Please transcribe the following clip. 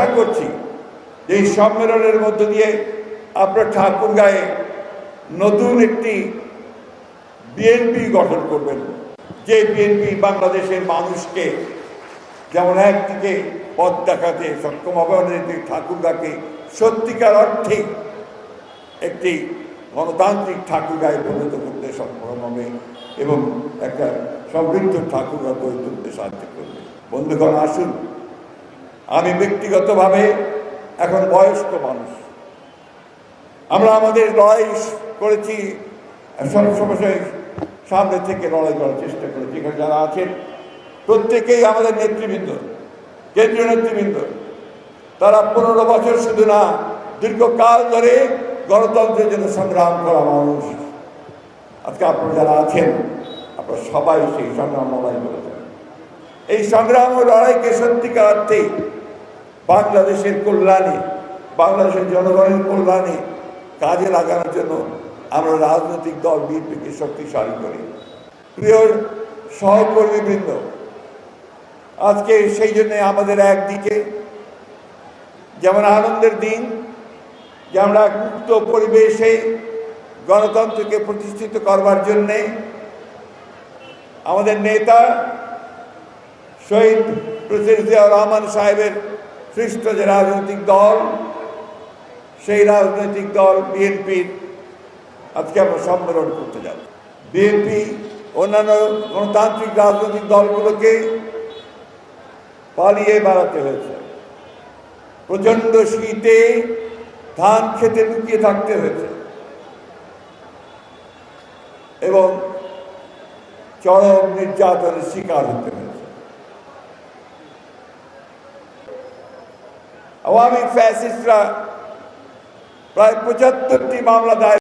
আশা করছি এই সম্মেলনের মধ্য দিয়ে আপনার ঠাকুর গায়ে নতুন একটি বিএনপি গঠন করবেন। যে বিএনপি বাংলাদেশের মানুষকে যেমন একদিকে পথ দেখাতে সক্ষম হবে, অন্যদিকে ঠাকুরগাকে সত্যিকার অর্থে একটি গণতান্ত্রিক ঠাকুরগায় পরিণত করতে সক্ষম হবে এবং একটা সমৃদ্ধ ঠাকুরগা গড়ে তুলতে সাহায্য করবে। বন্ধুগণ, আসুন আমি ব্যক্তিগতভাবে এখন বয়স্ক মানুষ। আমরা আমাদের লড়াই করেছি সব সময় সামনে থেকে লড়াই করার চেষ্টা করেছি। এখানে যারা আছেন, প্রত্যেকেই আমাদের নেতৃবৃন্দ, কেন্দ্রীয় নেতৃবৃন্দ। তারা পনেরো বছর শুধু না, দীর্ঘকাল ধরে গণতন্ত্রের জন্য সংগ্রাম করা মানুষ। আজকে আপনারা যারা আছেন, আপনারা সবাই সেই সংগ্রাম লড়াই করেছেন। এই সংগ্রাম ও লড়াইকে সত্যিকার অর্থে বাংলাদেশের কল্যাণে, বাংলাদেশের জনগণের কল্যাণে কাজে লাগানোর জন্য আমরা রাজনৈতিক দল বিএনপিকে শক্তিশালী করি। প্রিয় সহকর্মীবৃন্দ, আজকে সেই জন্য আমাদের একদিকে যেমন আনন্দের দিন, যে আমরা মুক্ত পরিবেশে গণতন্ত্রকে প্রতিষ্ঠিত করবার জন্যে আমাদের নেতা শহীদ প্রেসিডেন্ট জিয়াউর রহমান সাহেবের সৃষ্ট যে রাজনৈতিক দল, সেই রাজনৈতিক দল বিএনপির আজকে আমরা সম্মেলন করতে যাব। বিএনপি অন্যান্য গণতান্ত্রিক রাজনৈতিক দলগুলোকে পালিয়ে বেড়াতে হয়েছে। প্রচণ্ড শীতে ধান খেতে লুকিয়ে থাকতে হয়েছে। এবং চরম নির্যাতনের শিকার হতে হয়েছে আওয়ামী ফ্যাসিস্টরা প্রায় পঁচাত্তরটি মামলা দায়ের